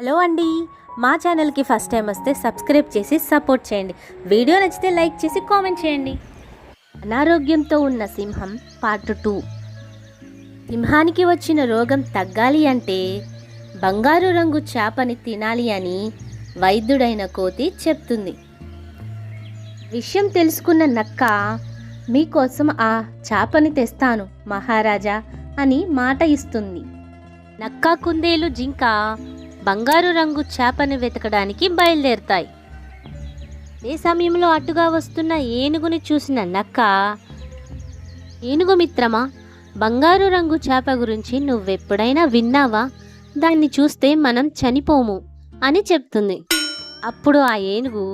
Hello అండి. మా ఛానల్కి ఫస్ట్ టైం వస్తే సబ్స్క్రైబ్ చేసి సపోర్ట్ చేయండి. వీడియో నచ్చితే లైక్ చేసి కామెంట్ చేయండి. అనారోగ్యంతో ఉన్న సింహం పార్ట్ టూ. సింహానికి వచ్చిన రోగం తగ్గాలి అంటే బంగారు రంగు చేపని తినాలి అని వైద్యుడైన కోతి చెప్తుంది. విషయం తెలుసుకున్న నక్క మీకోసం ఆ చేపని తెస్తాను మహారాజా అని మాట ఇస్తుంది. నక్క కుందేలు జింక బంగారు రంగు చేపని వెతకడానికి బయలుదేరుతాయి. ఏ సమయంలో అడ్డుగా వస్తున్న ఏనుగుని చూసిన నక్క ఏనుగు మిత్రమా బంగారు రంగు చేప గురించి నువ్వెప్పుడైనా విన్నావా? దాన్ని చూస్తే మనం చనిపోము అని చెప్తుంది. అప్పుడు ఆ ఏనుగు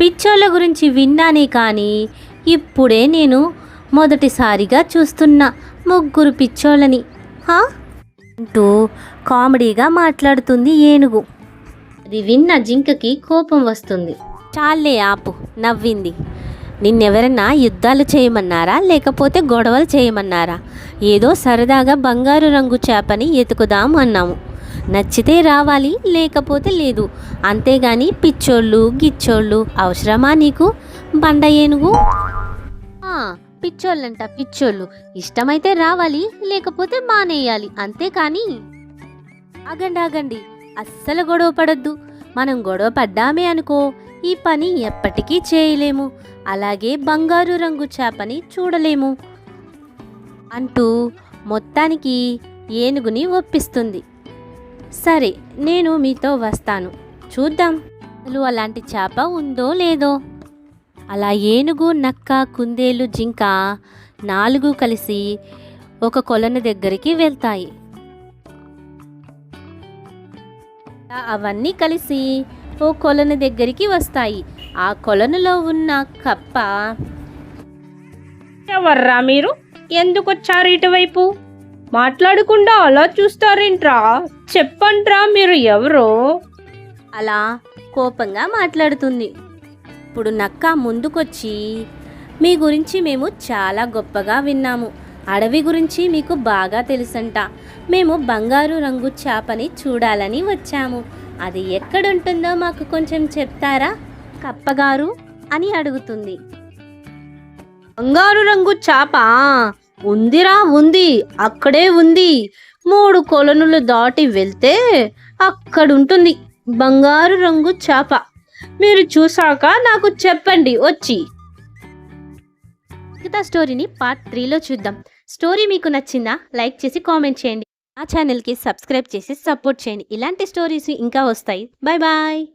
పిచ్చోళ్ళ గురించి విన్నానే కానీ ఇప్పుడే నేను మొదటిసారిగా చూస్తున్న ముగ్గురు పిచ్చోళ్ళని హా? అంటూ కామెడీగా మాట్లాడుతుంది ఏనుగు. అది విన్న జింకకి కోపం వస్తుంది. చాలే ఆపు నవ్వింది. నిన్నెవరన్నా యుద్ధాలు చేయమన్నారా లేకపోతే గొడవలు చేయమన్నారా? ఏదో సరదాగా బంగారు రంగు చేపని ఎతుకుదాం అన్నాము. నచ్చితే రావాలి లేకపోతే లేదు. అంతేగాని పిచ్చోళ్ళు గిచ్చోళ్ళు అవసరమా నీకు? బండ ఏనుగు. పిచ్చోళ్ళంట పిచ్చోళ్ళు. ఇష్టమైతే రావాలి లేకపోతే మానేయాలి అంతేకాని ఆగండి ఆగండి. అస్సలు గొడవ పడద్దు. మనం గొడవ పడ్డామే అనుకో ఈ పని ఎప్పటికీ చేయలేము. అలాగే బంగారు రంగు చేపని చూడలేము. అంటూ మొత్తానికి ఏనుగుని ఒప్పిస్తుంది. సరే నేను మీతో వస్తాను. చూద్దాం. అసలు అలాంటి చేప ఉందో లేదో. అలా ఏనుగు నక్క కుందేలు జింక నాలుగు కలిసి ఒక కొలను దగ్గరికి వెళ్తాయి. అవన్నీ కలిసి ఓ కొలను దగ్గరికి వస్తాయి. ఆ కొలనులో ఉన్న కప్ప ఎవర్రా మీరు? ఎందుకు వచ్చారు ఇటువైపు? మాట్లాడకుండా అలా చూస్తారేంట్రా? చెప్పండ్రా మీరు ఎవరో? అలా కోపంగా మాట్లాడుతుంది. అప్పుడు నక్క ముందుకొచ్చి మీ గురించి మేము చాలా గొప్పగా విన్నాము. అడవి గురించి మీకు బాగా తెలుసంట. మేము బంగారు రంగు చేపని చూడాలని వచ్చాము. అది ఎక్కడుంటుందో మాకు కొంచెం చెప్తారా? కప్పగారు అని అడుగుతుంది. బంగారు రంగు చాప? ఉందిరా ఉంది. అక్కడే ఉంది. మూడు కొలనులు దాటి వెళ్తే అక్కడుంటుంది బంగారు రంగు చాప. మీరు చూసాక నాకు చెప్పండి వచ్చి. మిగతా స్టోరీని పార్ట్ త్రీలో చూద్దాం. స్టోరీ మీకు నచ్చిందా? లైక్ చేసి కామెంట్ చేయండి. ఆ ఛానల్కి సబ్స్క్రైబ్ చేసి సపోర్ట్ చేయండి. ఇలాంటి స్టోరీస్ ఇంకా వస్తాయి. Bye bye.